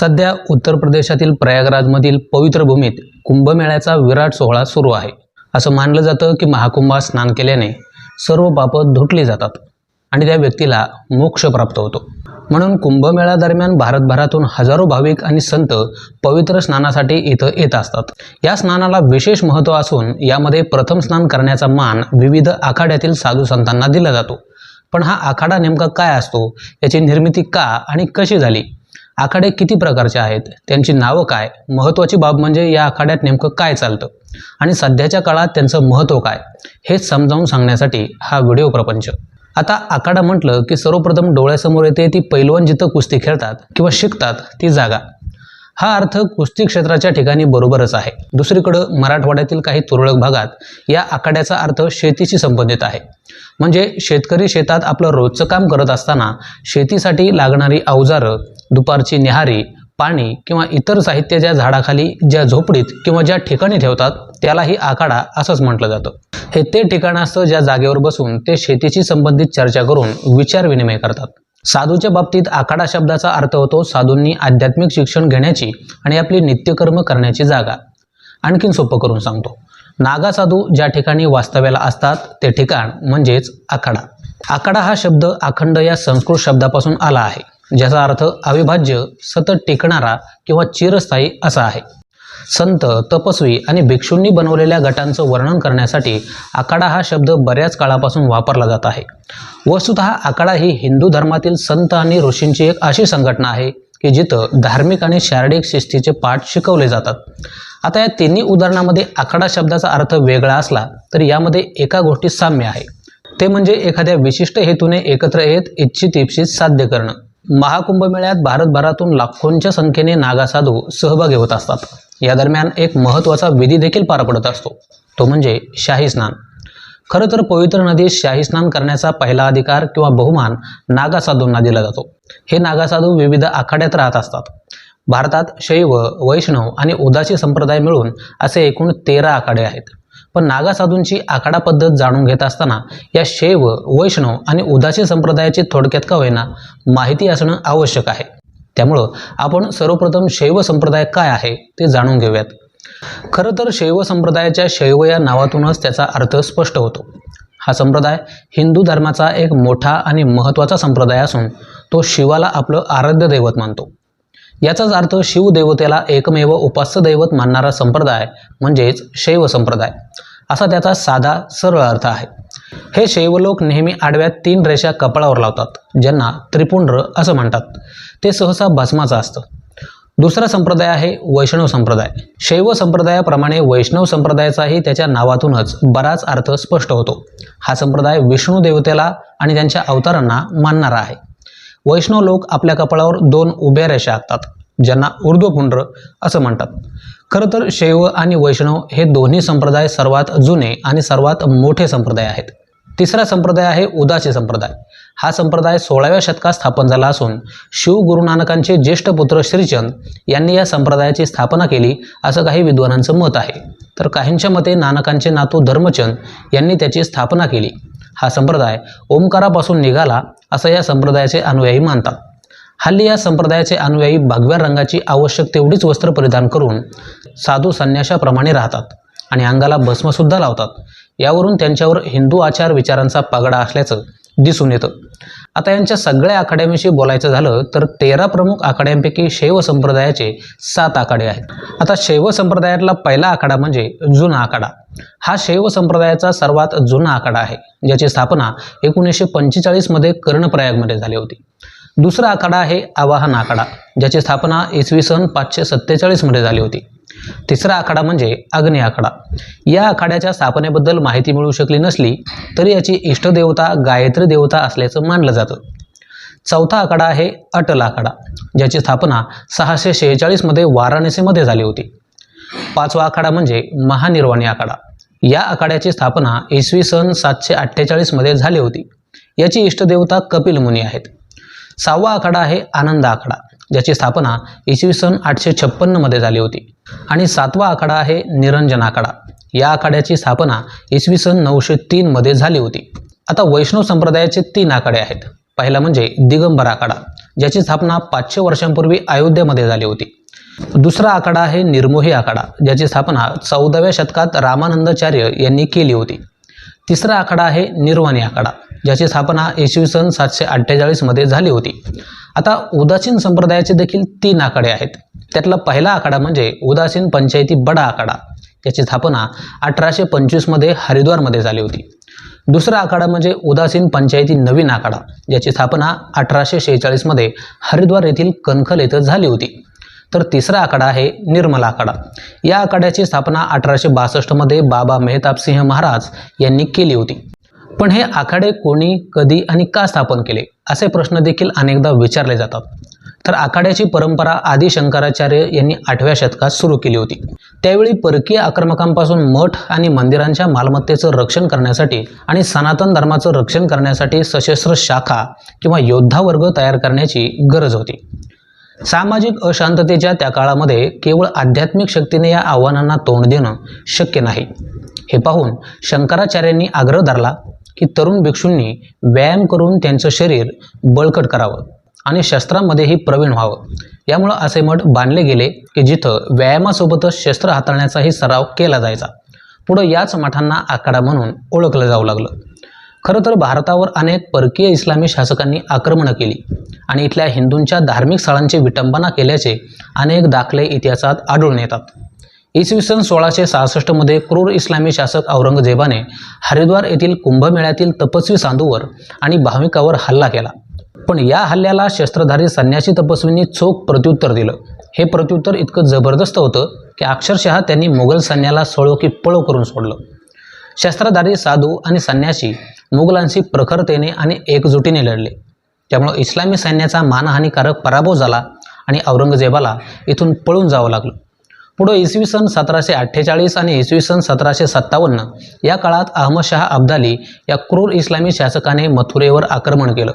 सध्या उत्तर प्रदेशातील प्रयागराजमधील पवित्र भूमीत कुंभमेळ्याचा विराट सोहळा सुरू आहे. असं मानलं जातं की महाकुंभात स्नान केल्याने सर्व पापं धुटली जातात आणि त्या व्यक्तीला मोक्ष प्राप्त होतो. म्हणून कुंभमेळा दरम्यान भारतभरातून हजारो भाविक आणि संत पवित्र स्नानासाठी इथं येत असतात. या स्नानाला विशेष महत्त्व असून यामध्ये प्रथम स्नान करण्याचा मान विविध आखाड्यातील साधू संतांना दिला जातो. पण हा आखाडा नेमका काय असतो? याची निर्मिती का आणि कशी झाली? आखाडे किती प्रकारचे आहेत? त्यांची नावं काय? महत्त्वाची बाब म्हणजे या आखाड्यात नेमकं काय चालतं? आणि सध्याच्या काळात त्यांचं महत्त्व काय? हे समजावून सांगण्यासाठी हा व्हिडिओ प्रपंच. आता आखाडा म्हटलं की सर्वप्रथम डोळ्यासमोर येते ती पैलवान जिथं कुस्ती खेळतात किंवा शिकतात ती जागा. हा अर्थ कुस्ती क्षेत्राच्या ठिकाणी बरोबरच आहे. दुसरीकडं मराठवाड्यातील काही तुरळक भागात या आखाड्याचा अर्थ शेतीशी संबंधित आहे. म्हणजे शेतकरी शेतात आपलं रोजचं काम करत असताना शेतीसाठी लागणारी अवजारं दुपारची न्याहारी पाणी किंवा इतर साहित्याच्या झाडाखाली ज्या झोपडीत किंवा ज्या ठिकाणी ठेवतात त्यालाही आखाडा असंच म्हटलं जातं. हे ते ठिकाण असतं ज्या जागेवर बसून ते शेतीशी संबंधित चर्चा करून विचार विनिमय करतात. साधूच्या बाबतीत आखाडा शब्दाचा अर्थ होतो साधूंनी आध्यात्मिक शिक्षण घेण्याची आणि आपली नित्यकर्म करण्याची जागा. आणखीन सोपं करून सांगतो. नागा साधू ज्या ठिकाणी वास्तव्याला असतात ते ठिकाण म्हणजेच आखाडा. आखाडा हा शब्द अखंड या संस्कृत शब्दापासून आला आहे. ज्याचा अर्थ अविभाज्य सतत टिकणारा किंवा चिरस्थायी असा आहे. संत तपस्वी आणि भिक्षूंनी बनवलेल्या गटांचं वर्णन करण्यासाठी आखाडा हा शब्द बऱ्याच काळापासून वापरला जात आहे. वस्तुत आखाडा ही हिंदू धर्मातील संत आणि ऋषींची एक अशी संघटना आहे की जिथं धार्मिक आणि शारीरिक शिस्तीचे पाठ शिकवले जातात. आता या तिन्ही उदाहरणामध्ये आखाडा शब्दाचा अर्थ वेगळा असला तरी यामध्ये एका गोष्टीत साम्य आहे. ते म्हणजे एखाद्या विशिष्ट हेतूने एकत्र येत इच्छित इप्सित साध्य करणं. महाकुंभमेळ्यात भारतभरातून लाखोंच्या संख्येने नागासाधू सहभागी होत असतात. या दरम्यान एक महत्त्वाचा विधी देखील पार पडत असतो. तो म्हणजे शाही स्नान. खरं तर पवित्र नदीत शाही स्नान करण्याचा पहिला अधिकार किंवा बहुमान नागासाधूंना दिला जातो. हे नागासाधू विविध आखाड्यात राहत असतात. भारतात शैव वैष्णव आणि उदासी संप्रदाय मिळून असे एकूण तेरा आखाडे आहेत. पण नागासाधूंची आखाडा पद्धत जाणून घेत असताना या शैव वैष्णव आणि उदासीन संप्रदायाची थोडक्यात का होईना माहिती असणं आवश्यक आहे. त्यामुळं आपण सर्वप्रथम शैव संप्रदाय काय आहे ते जाणून घेऊयात. खरं तर शैव संप्रदायाच्या शैव या नावातूनच त्याचा अर्थ स्पष्ट होतो. हा संप्रदाय हिंदू धर्माचा एक मोठा आणि महत्त्वाचा संप्रदाय असून तो शिवाला आपलं आराध्य दैवत मानतो. याचाच अर्थ शिवदेवतेला एकमेव उपास्य दैवत मानणारा संप्रदाय म्हणजेच शैव संप्रदाय. असा त्याचा साधा सरळ अर्थ आहे. हे शैव लोक नेहमी आडव्यात तीन रेषा कपाळावर लावतात ज्यांना त्रिपुंड्र असं म्हणतात. ते सहसा भस्माचं असतं. दुसरा संप्रदाय आहे वैष्णव संप्रदाय. शैव संप्रदायाप्रमाणे वैष्णव संप्रदायाचाही त्याच्या नावातूनच बराच अर्थ स्पष्ट होतो. हा संप्रदाय विष्णू देवतेला आणि त्यांच्या अवतारांना मानणारा आहे. वैष्णव लोक आपल्या कपाळावर दोन उभ्या रेषा आखतात ज्यांना ऊर्ध्वपुंड्र असं म्हणतात. खरं तर शैव आणि वैष्णव हे दोन्ही संप्रदाय सर्वात जुने आणि सर्वात मोठे संप्रदाय आहेत. तिसरा संप्रदाय आहे उदासी संप्रदाय. हा संप्रदाय सोळाव्या शतकात स्थापन झाला असून शिव गुरु नानकांचे ज्येष्ठ पुत्र श्रीचंद यांनी या संप्रदायाची स्थापना केली असं काही विद्वानांचं मत आहे. तर काहींच्या मते नानकांचे नातू धर्मचंद यांनी त्याची स्थापना केली. हा संप्रदाय ओंकारापासून निघाला असं या संप्रदायाचे अनुयायी मानतात. हल्ली या संप्रदायाचे अनुयायी भगव्या रंगाची आवश्यक तेवढीच वस्त्र परिधान करून साधू संन्याशाप्रमाणे राहतात आणि अंगाला भस्मसुद्धा लावतात. यावरून त्यांच्यावर हिंदू आचार विचारांचा पगडा असल्याचं दिसून येतं. आता यांच्या सगळ्या आखाड्यांविषयी बोलायचं झालं तर तेरा प्रमुख आखाड्यांपैकी शैव संप्रदायाचे सात आखाडे आहेत. आता शैव संप्रदायातला पहिला आखाडा म्हणजे जुना आखाडा हा शैव संप्रदायाचा सर्वात जुना आखाडा आहे ज्याची स्थापना एकोणीसशे पंचेचाळीसमध्ये कर्णप्रयागमध्ये झाली होती. दुसरा आखाडा आहे आवाहन आखाडा ज्याची स्थापना इसवी सन पाचशे सत्तेचाळीसमध्ये झाली होती. तिसरा आखाडा म्हणजे अग्नी आखाडा या आखाड्याच्या स्थापनेबद्दल माहिती मिळू शकली नसली तरी याची इष्टदेवता गायत्री देवता असल्याचं मानलं जातं. चौथा आखाडा आहे अटल आखाडा ज्याची स्थापना सहाशे शेहेचाळीसमध्ये वाराणसीमध्ये झाली होती. पाचवा आखाडा म्हणजे महानिर्वाणी आखाडा. या आखाड्याची स्थापना इसवी सन सातशे अठ्ठेचाळीसमध्ये झाली होती. याची इष्टदेवता कपिल मुनी आहेत. सहावा आखाडा आहे आनंद आखाडा. ज्याची स्थापना इसवी सन आठशे छप्पन्नमध्ये झाली होती. आणि सातवा आखाडा आहे निरंजन आखाडा. या आखाड्याची स्थापना इसवी सन नऊशे तीनमध्ये झाली होती. आता वैष्णव संप्रदायाचे तीन आखाडे आहेत. पहिला म्हणजे दिगंबर आखाडा ज्याची स्थापना पाचशे वर्षांपूर्वी अयोध्येमध्ये झाली होती. दुसरा आखाडा आहे निर्मोही आखाडा ज्याची स्थापना चौदाव्या शतकात रामानंदाचार्य यांनी केली होती. तिसरा आखाडा आहे निर्वाणी आखाडा ज्याची स्थापना इसवी सन सातशे अठ्ठेचाळीसमध्ये झाली होती. आता उदासीन संप्रदायाचे देखील तीन आखाडे आहेत. त्यातला पहिला आखाडा म्हणजे उदासीन पंचायती बडा आखाडा याची स्थापना अठराशे पंचवीसमध्ये हरिद्वारमध्ये झाली होती. दुसरा आखाडा म्हणजे उदासीन पंचायती नवीन आखाडा ज्याची स्थापना अठराशे शेहेचाळीसमध्ये हरिद्वार येथील कणखल येथे झाली होती. तर तिसरा आखाडा आहे निर्मला आखाडा या आखाड्याची स्थापना अठराशे बासष्टमध्ये बाबा मेहताब सिंह महाराज यांनी केली होती. पण हे आखाडे कोणी कधी आणि का स्थापन केले? असे प्रश्न देखील अनेकदा विचारले जातात. तर आखाड्याची परंपरा आदी शंकराचार्य यांनी आठव्या शतकात सुरू केली होती. त्यावेळी परकीय आक्रमकांपासून मठ आणि मंदिरांच्या मालमत्तेचं रक्षण करण्यासाठी आणि सनातन धर्माचं रक्षण करण्यासाठी सशस्त्र शाखा किंवा योद्धा वर्ग तयार करण्याची गरज होती. सामाजिक अशांततेच्या त्या काळामध्ये केवळ आध्यात्मिक शक्तीने या आव्हानांना तोंड देणं शक्य नाही. हे पाहून शंकराचार्यांनी आग्रह धरला की तरुण भिक्षूंनी व्यायाम करून त्यांचं शरीर बळकट करावं आणि शस्त्रांमध्येही प्रवीण व्हावं. यामुळं असे मठ बांधले गेले की जिथं व्यायामासोबतच शस्त्र हाताळण्याचाही सराव केला जायचा. पुढं याच मठांना आखाडा म्हणून ओळखलं जाऊ लागलं. खरं तर भारतावर अनेक परकीय इस्लामी शासकांनी आक्रमणं केली आणि इथल्या हिंदूंच्या धार्मिक स्थळांची विटंबना केल्याचे अनेक दाखले इतिहासात आढळून येतात. इसवी सन सोळाशे सहासष्टमध्ये क्रूर इस्लामी शासक औरंगजेबाने हरिद्वार येथील कुंभमेळ्यातील तपस्वी साधूवर आणि भाविकावर हल्ला केला. पण या हल्ल्याला शस्त्रधारी संन्यासी तपस्वींनी चोख प्रत्युत्तर दिलं. हे प्रत्युत्तर इतकं जबरदस्त होतं की अक्षरशः त्यांनी मुघल सैन्याला सळो की पळो करून सोडलं. शस्त्रधारी साधू आणि संन्यासी मुघलांशी प्रखरतेने आणि एकजुटीने लढले. त्यामुळं इस्लामी सैन्याचा मानहानिकारक पराभव झाला आणि औरंगजेबाला इथून पळून जावं लागलं. पुढं इसवी सन सतराशे अठ्ठेचाळीस आणि इसवी सन सतराशे सत्तावन्न या काळात अहमदशहा अब्दाली या क्रूर इस्लामी शासकाने मथुरेवर आक्रमण केलं.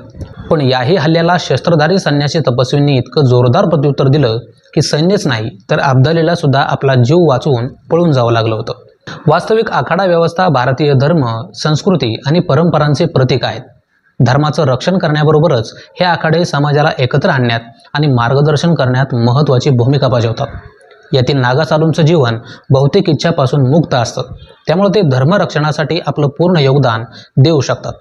पण याही हल्ल्याला शस्त्रधारी संन्यासी तपस्वींनी इतकं जोरदार प्रत्युत्तर दिलं की सैन्यच नाही तर अब्दालीला सुद्धा आपला जीव वाचवून पळून जावं लागलं होतं. वास्तविक आखाडा व्यवस्था भारतीय धर्म संस्कृती आणि परंपरांचे प्रतीक आहेत. धर्माचं रक्षण करण्याबरोबरच हे आखाडे समाजाला एकत्र आणण्यात आणि मार्गदर्शन करण्यात महत्त्वाची भूमिका बजावतात. यातील नागासाधूंचं जीवन बहुतेक इच्छापासून मुक्त असतं. त्यामुळे ते धर्मरक्षणासाठी आपलं पूर्ण योगदान देऊ शकतात.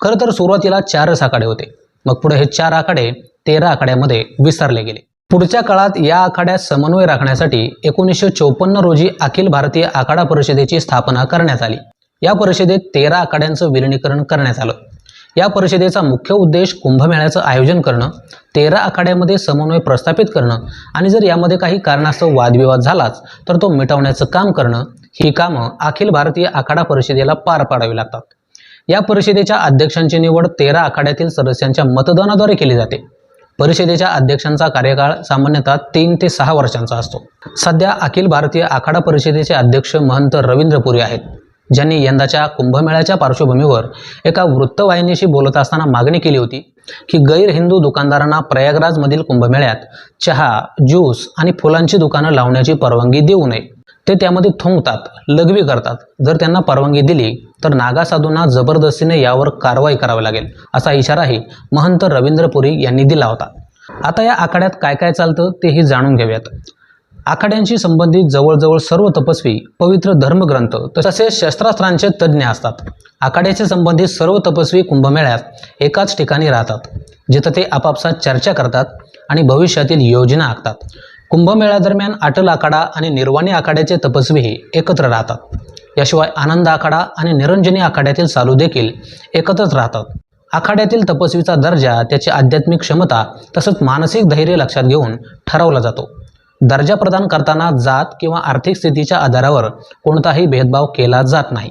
खरं तर सुरुवातीला चारच आखाडे होते. मग पुढे हे चार आखाडे तेरा आखाड्यामध्ये विसरले गेले. पुढच्या काळात या आखाड्यात समन्वय राखण्यासाठी एकोणीसशे चौपन्न रोजी अखिल भारतीय आखाडा परिषदेची स्थापना करण्यात आली. या परिषदेत तेरा आखाड्यांचं विलिनीकरण करण्यात आलं. या परिषदेचा मुख्य उद्देश कुंभमेळ्याचं आयोजन करणं तेरा आखाड्यामध्ये समन्वय प्रस्थापित करणं आणि जर यामध्ये काही कारणास्तव वादविवाद झालाच तर तो मिटवण्याचं काम करणं ही कामं अखिल भारतीय आखाडा परिषदेला पार पाडावी लागतात. या परिषदेच्या अध्यक्षांची निवड तेरा आखाड्यातील सदस्यांच्या मतदानाद्वारे केली जाते. परिषदेच्या अध्यक्षांचा कार्यकाळ सामान्यतः तीन ते सहा वर्षांचा असतो. सध्या अखिल भारतीय आखाडा परिषदेचे अध्यक्ष महंत रवींद्र पुरी आहेत. ज्यांनी यंदाच्या कुंभमेळ्याच्या पार्श्वभूमीवर एका वृत्तवाहिनीशी बोलत असताना मागणी केली होती की गैर हिंदू दुकानदारांना प्रयागराजमधील कुंभमेळ्यात चहा ज्यूस आणि फुलांची दुकानं लावण्याची परवानगी देऊ नये. ते त्यामध्ये थुंकतात लघवी करतात. जर त्यांना परवानगी दिली तर नागा साधूंना जबरदस्तीने यावर कारवाई करावी लागेल असा इशाराही महंत रवींद्र पुरी यांनी दिला होता. आता या आखाड्यात काय काय चालतं तेही जाणून घेऊयात. आखाड्यांशी संबंधित जवळजवळ सर्व तपस्वी पवित्र धर्मग्रंथ तसेच शस्त्रास्त्रांचे तज्ज्ञ असतात. आखाड्याशी संबंधित सर्व तपस्वी कुंभमेळ्यात एकाच ठिकाणी राहतात जिथं ते आपापसात चर्चा करतात आणि भविष्यातील योजना आखतात. कुंभमेळ्यादरम्यान अटल आखाडा आणि निर्वाणी आखाड्याचे तपस्वीही एकत्र राहतात. याशिवाय आनंद आखाडा आणि निरंजनी आखाड्यातील चालू देखील एकत्रच राहतात. आखाड्यातील तपस्वीचा दर्जा त्याची आध्यात्मिक क्षमता तसंच मानसिक धैर्य लक्षात घेऊन ठरवला जातो. दर्जा प्रदान करताना जात किंवा आर्थिक स्थितीच्या आधारावर कोणताही भेदभाव केला जात नाही.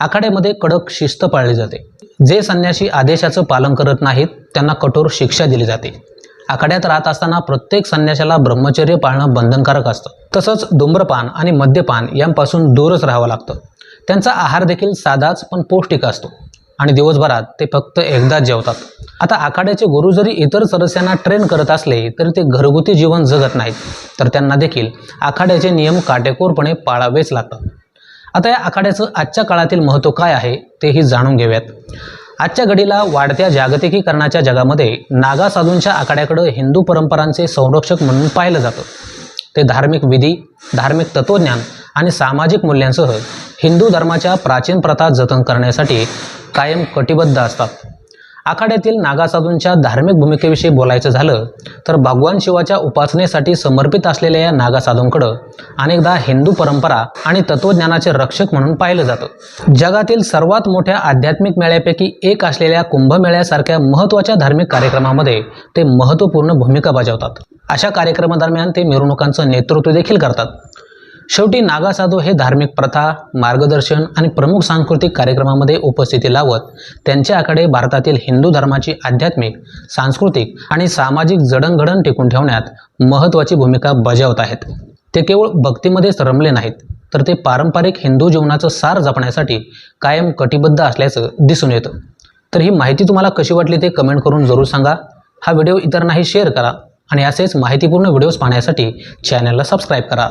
आखाड्यामध्ये कडक शिस्त पाळली जाते. जे संन्यासी आदेशाचं पालन करत नाहीत त्यांना कठोर शिक्षा दिली जाते. आखाड्यात राहत असताना प्रत्येक संन्याशाला ब्रह्मचर्य पाळणं बंधनकारक असतं. तसंच धूम्रपान आणि मद्यपान यांपासून दूरच राहावं लागतं. त्यांचा आहार देखील साधाच पण पौष्टिक असतो. आणि दिवसभरात ते फक्त एकदाच जेवतात. आता आखाड्याचे गुरु जरी इतर सदस्यांना ट्रेन करत असले तरी ते घरगुती जीवन जगत नाहीत. तर त्यांना देखील आखाड्याचे नियम काटेकोरपणे पाळावेच लागतात. आता या आखाड्याचं आजच्या काळातील महत्त्व काय आहे तेही जाणून घेऊयात. आजच्या घडीला वाढत्या जागतिकीकरणाच्या जगामध्ये नागा साधूंच्या आखाड्याकडं हिंदू परंपरांचे संरक्षक म्हणून पाहिलं जातं. ते धार्मिक विधी धार्मिक तत्त्वज्ञान आणि सामाजिक मूल्यांसह हिंदू धर्माच्या प्राचीन प्रथा जतन करण्यासाठी कायम कटिबद्ध असतात. आखाड्यातील नागासाधूंच्या धार्मिक भूमिकेविषयी बोलायचं झालं तर भगवान शिवाच्या उपासनेसाठी समर्पित असलेल्या या नागासाधूंकडं अनेकदा हिंदू परंपरा आणि तत्त्वज्ञानाचे रक्षक म्हणून पाहिलं जातं. जगातील सर्वात मोठ्या आध्यात्मिक मेळ्यापैकी एक असलेल्या कुंभमेळ्यासारख्या महत्त्वाच्या धार्मिक कार्यक्रमामध्ये ते महत्त्वपूर्ण भूमिका बजावतात. अशा कार्यक्रमादरम्यान ते मिरवणुकांचं नेतृत्व देखील करतात. शेवटी नागासाधू हे धार्मिक प्रथा मार्गदर्शन आणि प्रमुख सांस्कृतिक कार्यक्रमामध्ये उपस्थिती लावत त्यांच्या आकडे भारतातील हिंदू धर्माची आध्यात्मिक सांस्कृतिक आणि सामाजिक जडणघडण टिकून ठेवण्यात महत्त्वाची भूमिका बजावत आहेत. ते केवळ भक्तीमध्येच रमले नाहीत तर ते पारंपरिक हिंदू जीवनाचं सार जपण्यासाठी कायम कटिबद्ध असल्याचं दिसून येतं. तर ही माहिती तुम्हाला कशी वाटली ते कमेंट करून जरूर सांगा. हा व्हिडिओ इतरांनाही शेअर करा आणि असेच माहितीपूर्ण व्हिडिओज पाहण्यासाठी चॅनलला सबस्क्राईब करा.